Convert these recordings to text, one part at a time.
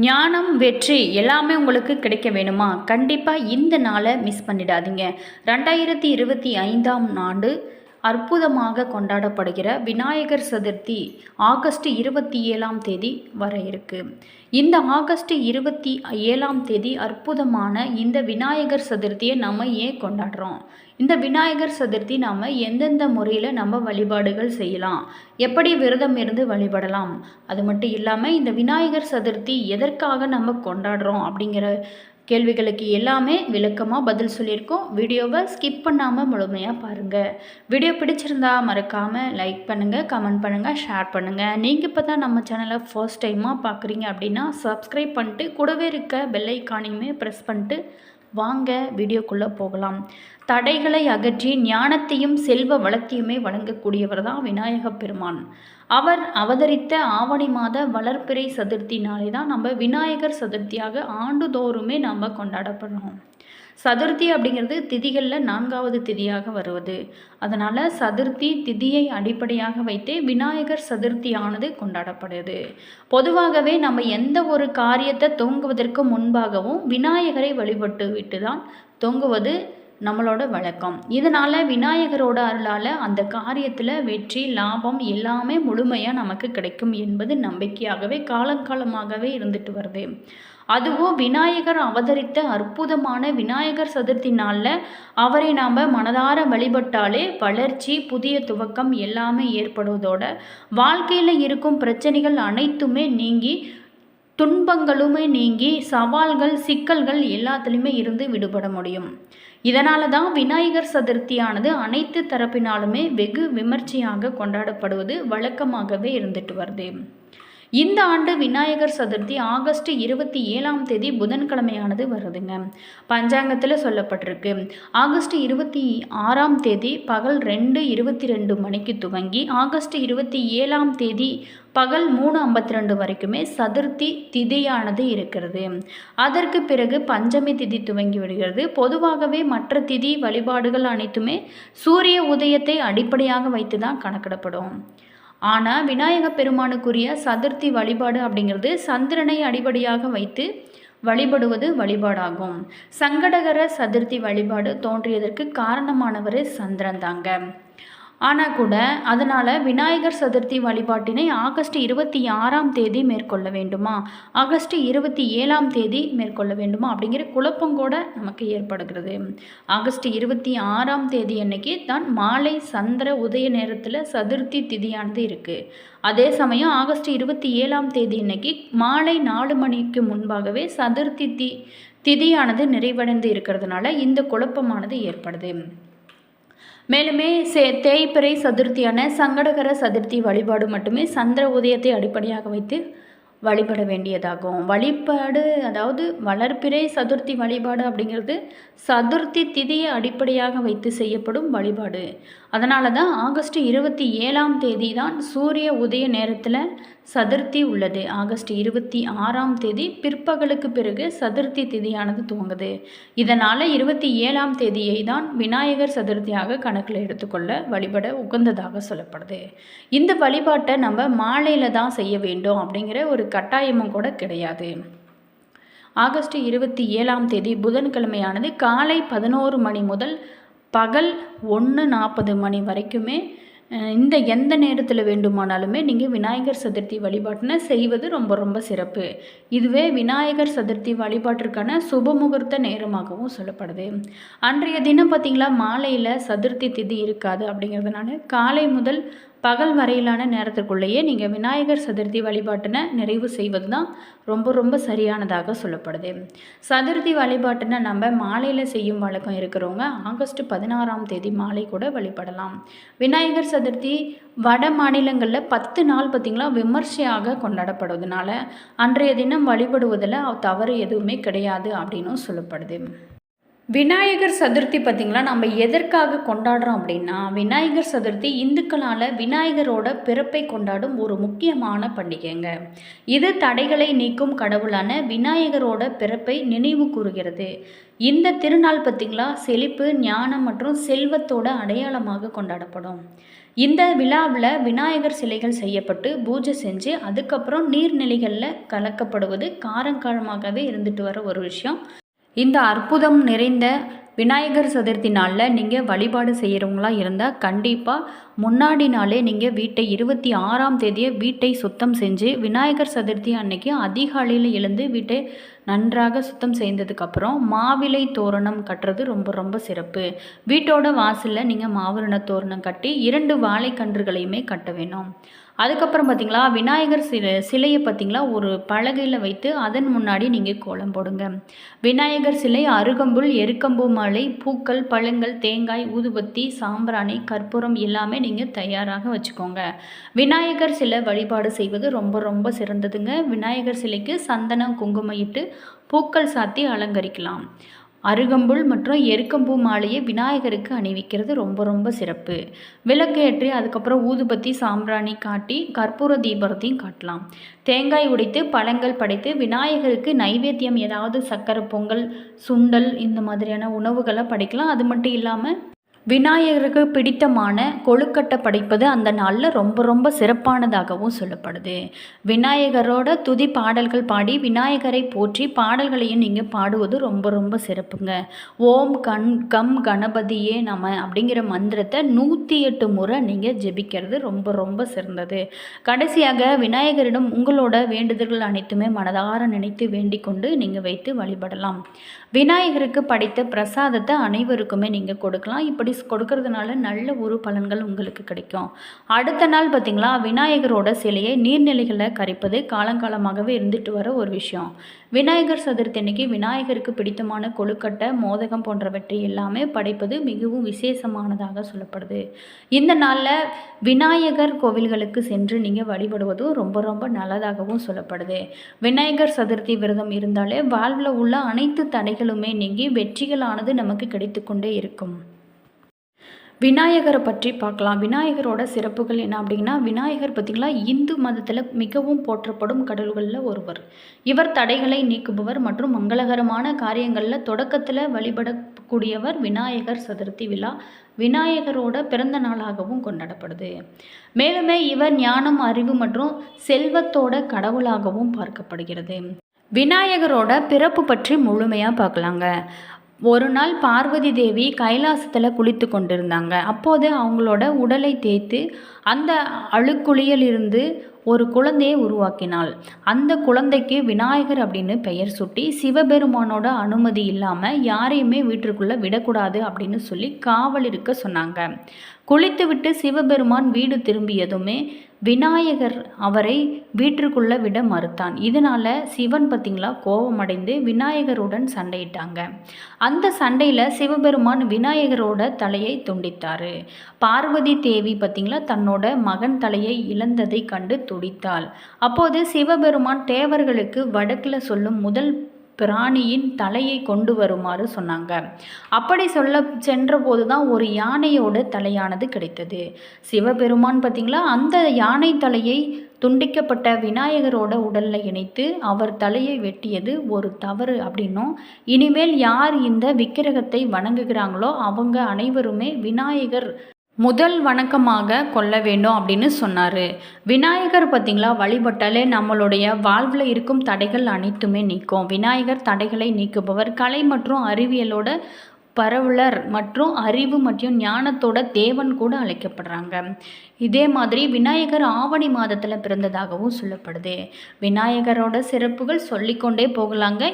ஞானம் வெற்றி எல்லாமே உங்களுக்கு கிடைக்க வேணுமா? கண்டிப்பாக இந்த நாளை மிஸ் பண்ணிடாதீங்க. ரெண்டாயிரத்தி இருபத்தி ஐந்தாம் ஆண்டு அற்புதமாக கொண்டாடப்படுகிற விநாயகர் சதுர்த்தி ஆகஸ்ட் இருபத்தி ஏழாம் தேதி வர இருக்கு. இந்த ஆகஸ்ட் இருபத்தி ஏழாம் தேதி அற்புதமான இந்த விநாயகர் சதுர்த்தியை நம்ம ஏன் கொண்டாடுறோம்? இந்த விநாயகர் சதுர்த்தி நாம் எந்தெந்த முறையில் நம்ம வழிபாடுகள் செய்யலாம்? எப்படி விரதம் இருந்து வழிபடலாம்? அது மட்டும் இல்லாமல் இந்த விநாயகர் சதுர்த்தி எதற்காக நம்ம கொண்டாடுறோம் அப்படிங்கிற கேள்விகளுக்கு எல்லாமே விளக்கமாக பதில் சொல்லியிருக்கோம். வீடியோவை ஸ்கிப் பண்ணாமல் முழுமையாக பாருங்கள் வீடியோ பிடிச்சிருந்தா மறக்காமல் லைக் பண்ணுங்கள் கமெண்ட் பண்ணுங்கள் ஷேர் பண்ணுங்கள் நீங்கள் இப்போ தான் நம்ம சேனலை ஃபர்ஸ்ட் டைமாக பார்க்குறீங்க அப்படின்னா சப்ஸ்கிரைப் பண்ணிட்டு கூடவே இருக்க பெல்லைக்கானையுமே ப்ரெஸ் பண்ணிட்டு வாங்க வீடியோக்குள்ளே போகலாம். தடைகளை அகற்றி ஞானத்தையும் செல்வ வளத்தையுமே வழங்கக்கூடியவர் தான் விநாயக பெருமான். அவர் அவதரித்த ஆவணி மாத வளர்ப்பிறை சதுர்த்தினாலே தான் நம்ம விநாயகர் சதுர்த்தியாக ஆண்டுதோறுமே நம்ம கொண்டாடப்படுறோம். சதுர்த்தி அப்படிங்கிறது திதிகளில் நான்காவது திதியாக வருவது. அதனால் சதுர்த்தி திதியை அடிப்படையாக வைத்தே விநாயகர் சதுர்த்தியானது கொண்டாடப்படுது. பொதுவாகவே நம்ம எந்த ஒரு காரியத்தை தூங்குவதற்கு முன்பாகவும் விநாயகரை வழிபட்டு விட்டு தான் தொங்குவது நம்மளோட வழக்கம். இதனால் விநாயகரோட அருளால் அந்த காரியத்தில் வெற்றி லாபம் எல்லாமே முழுமையாக நமக்கு கிடைக்கும் என்பது நம்பிக்கையாகவே காலங்காலமாகவே இருந்துட்டு வருது. அதுவும் விநாயகர் அவதரித்த அற்புதமான விநாயகர் சதுர்த்தி நாளில் அவரை நாம் மனதார வழிபட்டாலே வளர்ச்சி புதிய துவக்கம் எல்லாமே ஏற்படுவதோட வாழ்க்கையில் இருக்கும் பிரச்சனைகள் அனைத்துமே நீங்கி துன்பங்களுமே நீங்கி சவால்கள் சிக்கல்கள் எல்லாத்துலேயுமே இருந்து விடுபட முடியும். இதனால தான் விநாயகர் சதுர்த்தியானது அனைத்து தரப்பினாலுமே வெகு விமர்சையாக கொண்டாடப்படுவது வழக்கமாகவே இருந்துட்டு வருது. இந்த ஆண்டு விநாயகர் சதுர்த்தி ஆகஸ்ட் இருபத்தி ஏழாம் தேதி புதன்கிழமையானது வருதுங்க. பஞ்சாங்கத்தில் சொல்லப்பட்டிருக்கு. ஆகஸ்ட் இருபத்தி ஆறாம் தேதி பகல் ரெண்டு இருபத்தி ரெண்டு மணிக்கு துவங்கி ஆகஸ்ட் இருபத்தி ஏழாம் தேதி பகல் மூணு ஐம்பத்தி ரெண்டு வரைக்குமே சதுர்த்தி திதியானது இருக்கிறது. அதற்கு பிறகு பஞ்சமி திதி துவங்கி விடுகிறது. பொதுவாகவே மற்ற திதி வழிபாடுகள் அனைத்துமே சூரிய உதயத்தை அடிப்படையாக வைத்து தான் கணக்கிடப்படும். ஆனால் விநாயக பெருமானுக்குரிய சதுர்த்தி வழிபாடு அப்படிங்கிறது சந்திரனை அடிப்படையாக வைத்து வழிபடுவது வழிபாடாகும். சங்கடகர சதுர்த்தி வழிபாடு தோன்றியதற்கு காரணமானவர் சந்திரன் தாங்க. ஆனால் கூட அதனால் விநாயகர் சதுர்த்தி வழிபாட்டினை ஆகஸ்ட் இருபத்தி ஆறாம் தேதி மேற்கொள்ள வேண்டுமா? ஆகஸ்ட் இருபத்தி ஏழாம் தேதி மேற்கொள்ள வேண்டுமா? அப்படிங்கிற குழப்பம் கூட நமக்கு ஏற்படுகிறது. ஆகஸ்ட் இருபத்தி ஆறாம் தேதி அன்னைக்கு தான் மாலை சந்திர உதய நேரத்தில் சதுர்த்தி திதியானது இருக்குது அதே சமயம் ஆகஸ்ட் இருபத்தி ஏழாம் தேதி அன்னைக்கு மாலை நாலு மணிக்கு முன்பாகவே சதுர்த்தி தி திதியானது நிறைவடைந்து இருக்கிறதுனால இந்த குழப்பமானது ஏற்படுது. மேலுமே சே தேய்பிறை சதுர்த்தியான சங்கடகர சதுர்த்தி வழிபாடு மட்டுமே சந்திர உதயத்தை அடிப்படையாக வைத்து வழிபட வேண்டியதாகும். வழிபாடு அதாவது வளர்ப்பிறை சதுர்த்தி வழிபாடு அப்படிங்கிறது சதுர்த்தி திதியை அடிப்படையாக வைத்து செய்யப்படும் வழிபாடு. அதனால தான் ஆகஸ்ட் இருபத்தி ஏழாம் தேதி தான் சூரிய உதய நேரத்தில் சதுர்த்தி உள்ளது. ஆகஸ்ட் இருபத்தி ஆறாம் தேதி பிற்பகலுக்கு பிறகு சதுர்த்தி திதியானது துவங்குது. இதனால் இருபத்தி ஏழாம் தேதியை தான் விநாயகர் சதுர்த்தியாக கணக்கில் எடுத்துக்கொள்ள வழிபட உகந்ததாக சொல்லப்படுது. இந்த வழிபாட்டை நம்ம மாலையில் தான் செய்ய வேண்டும் அப்படிங்கிற ஒரு கட்டாயமும் கூட கிடையாது. ஆகஸ்ட் இருபத்தி ஏழாம் தேதி புதன்கிழமையானது காலை பதினோரு மணி முதல் பகல் ஒன்று நாற்பது மணி வரைக்குமே இந்த எந்த நேரத்தில் வேண்டுமானாலுமே நீங்கள் விநாயகர் சதுர்த்தி வழிபாட்டினை செய்வது ரொம்ப ரொம்ப சிறப்பு. இதுவே விநாயகர் சதுர்த்தி வழிபாட்டிற்கான சுபமுகூர்த்த நேரமாகவும் சொல்லப்படுது. அன்றைய தினம் பார்த்திங்களா மாலையில் சதுர்த்தி திதி இருக்காது அப்படிங்கிறதுனால காலை முதல் பகல் வரையிலான நேரத்திற்குள்ளேயே நீங்கள் விநாயகர் சதுர்த்தி வழிபாட்டினை நிறைவு செய்வது தான் ரொம்ப ரொம்ப சரியானதாக சொல்லப்படுது. சதுர்த்தி வழிபாட்டினை நம்ம மாலையில் செய்யும் வழக்கம் இருக்கிறவங்க ஆகஸ்ட் பதினாறாம் தேதி மாலை கூட வழிபடலாம். விநாயகர் சதுர்த்தி வட மாநிலங்களில் பத்து நாள் பார்த்திங்களா விமர்சையாக கொண்டாடப்படுவதனால அன்றைய தினம் வழிபடுவதில் தவறு எதுவுமே கிடையாது அப்படின்னும் சொல்லப்படுது. விநாயகர் சதுர்த்தி பார்த்திங்களா? நம்ம எதற்காக கொண்டாடுறோம் அப்படின்னா விநாயகர் சதுர்த்தி இந்துக்களால் விநாயகரோட பிறப்பை கொண்டாடும் ஒரு முக்கியமான பண்டிகைங்க. இது தடைகளை நீக்கும் கடவுளான விநாயகரோட பிறப்பை நினைவு கூறுகிறது. இந்த திருநாள் பார்த்திங்களா? செழிப்பு ஞானம் மற்றும் செல்வத்தோட அடையாளமாக கொண்டாடப்படும். இந்த விழாவில் விநாயகர் சிலைகள் செய்யப்பட்டு பூஜை செஞ்சு அதுக்கப்புறம் நீர்நிலைகளில் கலக்கப்படுவது காரங்காலமாகவே இருந்துட்டு வர ஒரு விஷயம். இந்த அற்புதம் நிறைந்த விநாயகர் சதுர்த்தி நாளில் நீங்கள் வழிபாடு செய்கிறவங்களா இருந்தால் கண்டிப்பாக முன்னாடி நாளே நீங்கள் வீட்டை இருபத்தி ஆறாம் தேதியே வீட்டை சுத்தம் செஞ்சு விநாயகர் சதுர்த்தி அன்னைக்கு அதிகாலையில் எழுந்து வீட்டை நன்றாக சுத்தம் செய்ததுக்கப்புறம் மாவிலை தோரணம் கட்டுறது ரொம்ப ரொம்ப சிறப்பு. வீட்டோட வாசலில் நீங்கள் மாவிரண தோரணம் கட்டி இரண்டு வாழைக்கன்றுகளையுமே கட்ட வேணும். அதுக்கப்புறம் பார்த்திங்களா விநாயகர் சிலை சிலையை பார்த்திங்களா ஒரு பலகையில் வைத்து அதன் முன்னாடி நீங்கள் கோலம் போடுங்க. விநாயகர் சிலை அருகம்புல் எருக்கம்பூ மாலை பூக்கள் பழங்கள் தேங்காய் ஊதுபத்தி சாம்பிராணி கற்பூரம் எல்லாமே நீங்கள் தயாராக வச்சுக்கோங்க. விநாயகர் சிலை வழிபாடு செய்வது ரொம்ப ரொம்ப சிறந்ததுங்க. விநாயகர் சிலைக்கு சந்தனம் குங்குமம் இட்டு பூக்கள் சாத்தி அலங்கரிக்கலாம். அருகம்புல் மற்றும் எருக்கம்பூ மாலையை விநாயகருக்கு அணிவிக்கிறது ரொம்ப ரொம்ப சிறப்பு. விளக்கு ஏற்றி அதுக்கப்புறம் ஊதுபத்தி சாம்பிராணி காட்டி கற்பூர தீபத்தையும் காட்டலாம். தேங்காய் உடைத்து பழங்கள் படைத்து விநாயகருக்கு நைவேத்தியம் ஏதாவது சக்கரை பொங்கல் சுண்டல் இந்த மாதிரியான உணவுகளை படைக்கலாம். அது மட்டும் இல்லாமல் விநாயகருக்கு பிடித்தமான கொழுக்கட்டை படைப்பது அந்த நாளில் ரொம்ப ரொம்ப சிறப்பானதாகவும் சொல்லப்படுது. விநாயகரோட துதி பாடல்கள் பாடி விநாயகரை போற்றி பாடல்களையும் நீங்கள் பாடுவது ரொம்ப ரொம்ப சிறப்புங்க. ஓம் கண் கம் கணபதியே நம அப்படிங்கிற மந்திரத்தை நூற்றி எட்டு முறை நீங்கள் ஜெபிக்கிறது ரொம்ப ரொம்ப சிறந்தது. கடைசியாக விநாயகரிடம் உங்களோட வேண்டுதல்கள் அனைத்துமே மனதார நினைத்து வேண்டிக் கொண்டு நீங்கள் வைத்து வழிபடலாம். விநாயகருக்கு படைத்த பிரசாதத்தை அனைவருக்குமே நீங்கள் கொடுக்கலாம். இப்படி கொடுக்கறதுனால நல்ல ஒரு பலன்கள் உங்களுக்கு கிடைக்கும். அடுத்த நாள் பார்த்திங்களா விநாயகரோட சிலையை நீர்நிலைகளில் கரைப்பது காலங்காலமாகவே இருந்துட்டு வர ஒரு விஷயம். விநாயகர் சதுர்த்தி அன்னைக்கு விநாயகருக்கு பிடித்தமான கொழுக்கட்டை மோதகம் போன்றவற்றை எல்லாமே படைப்பது மிகவும் விசேஷமானதாக சொல்லப்படுது. இந்த நாளில் விநாயகர் கோவில்களுக்கு சென்று நீங்கள் வழிபடுவதும் ரொம்ப ரொம்ப நல்லதாகவும் சொல்லப்படுது. விநாயகர் சதுர்த்தி விரதம் இருந்தாலே வாழ்வில் உள்ள அனைத்து தடைகளுமே நீங்கி வெற்றிகளானது நமக்கு கிடைத்து கொண்டே இருக்கும். விநாயகரை பற்றி பார்க்கலாம். விநாயகரோட சிறப்புகள் என்ன அப்படின்னா விநாயகர் பார்த்திங்களா இந்து மதத்தில் மிகவும் போற்றப்படும் கடவுள்களில் ஒருவர். இவர் தடைகளை நீக்குபவர் மற்றும் மங்களகரமான காரியங்களில் தொடக்கத்தில் வழிபடக்கூடியவர் விநாயகர் சதுர்த்தி விழா விநாயகரோட பிறந்த நாளாகவும் கொண்டாடப்படுது. மேலுமே இவர் ஞானம் அறிவு மற்றும் செல்வத்தோட கடவுளாகவும் பார்க்கப்படுகிறது. விநாயகரோட பிறப்பு பற்றி முழுமையாக பார்க்கலாங்க. ஒரு நாள் பார்வதி தேவி கைலாசத்தில் குளித்து கொண்டிருந்தாங்க. அப்போது அவங்களோட உடலை தேய்த்து அந்த அழுக்குளியலிருந்து ஒரு குழந்தையை உருவாக்கினாள். அந்த குழந்தைக்கு விநாயகர் அப்படின்னு பெயர் சுட்டி சிவபெருமானோட அனுமதி இல்லாமல் யாரையுமே வீட்டிற்குள்ளே விடக்கூடாது அப்படின்னு சொல்லி காவல் இருக்க சொன்னாங்க. குளித்துவிட்டு சிவபெருமான் வீடு திரும்பியதுமே விநாயகர் அவரை வீட்டிற்குள்ளே விட மறுத்தான். இதனால் சிவன் பார்த்திங்களா கோபமடைந்து விநாயகருடன் சண்டையிட்டாங்க. அந்த சண்டையில் சிவபெருமான் விநாயகரோட தலையை துண்டித்தார். பார்வதி தேவி பார்த்திங்களா தன்னோட மகன் தலையை இழந்ததை கண்டு துடித்தாள். அப்போது சிவபெருமான் தேவர்களுக்கு வடக்கில் சொல்லும் முதல் பிராணியின் தலையை கொண்டு வருமாறு சொன்னாங்க. அப்படி சொல்ல சென்றபோது தான் ஒரு யானையோட தலையானது கிடைத்தது. சிவபெருமான் பார்த்திங்களா அந்த யானை தலையை துண்டிக்கப்பட்ட விநாயகரோட உடலில் இணைத்து அவர் தலையை வெட்டியது ஒரு தவறு அப்படின்னும் இனிமேல் யார் இந்த விக்கிரகத்தை வணங்குகிறாங்களோ அவங்க அனைவருமே விநாயகர் முதல் வணக்கமாக கொள்ள வேண்டும் அப்படின்னு சொன்னார். விநாயகர் பார்த்திங்களா? வழிபட்டாலே நம்மளுடைய வாழ்வில் இருக்கும் தடைகள் அனைத்துமே நீக்கும். விநாயகர் தடைகளை நீக்குபவர் கலை மற்றும் அறிவியலோட பரவலர் மற்றும் அறிவு மற்றும் ஞானத்தோட தேவன் கூட அழைக்கப்படுறாங்க. இதே மாதிரி விநாயகர் ஆவணி மாதத்தில் பிறந்ததாகவும் சொல்லப்படுது. விநாயகரோட சிறப்புகள் சொல்லிக்கொண்டே போகலாங்க.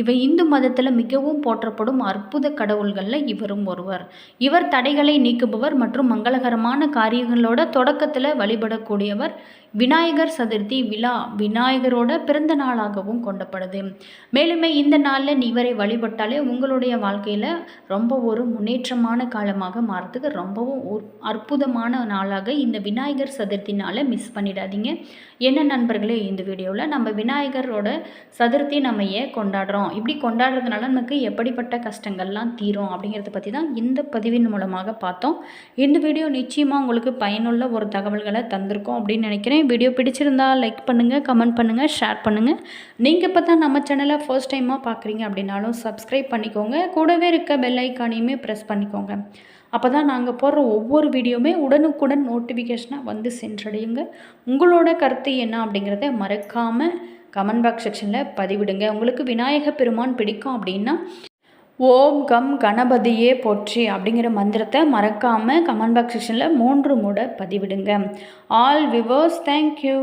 இவை இந்து மதத்தில் மிகவும் போற்றப்படும் அற்புத கடவுள்களில் இவரும் ஒருவர். இவர் தடைகளை நீக்குபவர் மற்றும் மங்களகரமான காரியங்களோட தொடக்கத்தில் வழிபடக்கூடியவர் விநாயகர் சதுர்த்தி விழா விநாயகரோட பிறந்த நாளாகவும் கொண்டப்படுது. மேலுமே இந்த நாளில் இவரை வழிபட்டாலே உங்களுடைய வாழ்க்கையில் ரொம்ப ஒரு முன்னேற்றமான காலமாக மாறத்துக்கு ரொம்பவும் அற்புதமான நாளாக இந்த விநாயகர் சதுர்த்தி நாளை மிஸ் பண்ணிடாதீங்க. என்ன நண்பர்களே இந்த வீடியோவில் நம்ம விநாயகரோட சதுர்த்தி நம்ம ஏன் கொண்டாடுறோம்? இப்படி கொண்டாடுறதுனால நமக்கு எப்படிப்பட்ட கஷ்டங்கள்லாம் தீரும் அப்படிங்கிறத பற்றி தான் இந்த பதிவின் மூலமாக பார்த்தோம். இந்த வீடியோ நிச்சயமாக உங்களுக்கு பயனுள்ள ஒரு தகவல்களை தந்திருக்கோம் அப்படின்னு நினைக்கிறேன். வீடியோ பிடிச்சிருந்தால் லைக் பண்ணுங்கள் கமெண்ட் பண்ணுங்கள் ஷேர் பண்ணுங்கள் நீங்கள் இப்போ தான் நம்ம சேனலை ஃபர்ஸ்ட் டைமாக பார்க்குறீங்க அப்படின்னாலும் சப்ஸ்கிரைப் பண்ணிக்கோங்க. கூடவே இருக்க பெல் ஐக்கானையுமே ப்ரெஸ் பண்ணிக்கோங்க. அப்போ தான் நாங்கள் போடுற ஒவ்வொரு வீடியோவுமே உடனுக்குடன் நோட்டிஃபிகேஷனாக வந்து சென்றடையுங்க. உங்களோட கருத்து என்ன அப்படிங்கிறத மறக்காமல் கமெண்ட் பாக்ஸ் செக்ஷனில் பதிவிடுங்க. உங்களுக்கு விநாயக பெருமான் பிடிக்கும் அப்படின்னா ஓம் கம் கணபதியே போற்றி அப்படிங்கிற மந்திரத்தை மறக்காமல் கமெண்ட் பாக்ஸ் செக்ஷனில் மூன்று முறை பதிவிடுங்க. All viewers thank you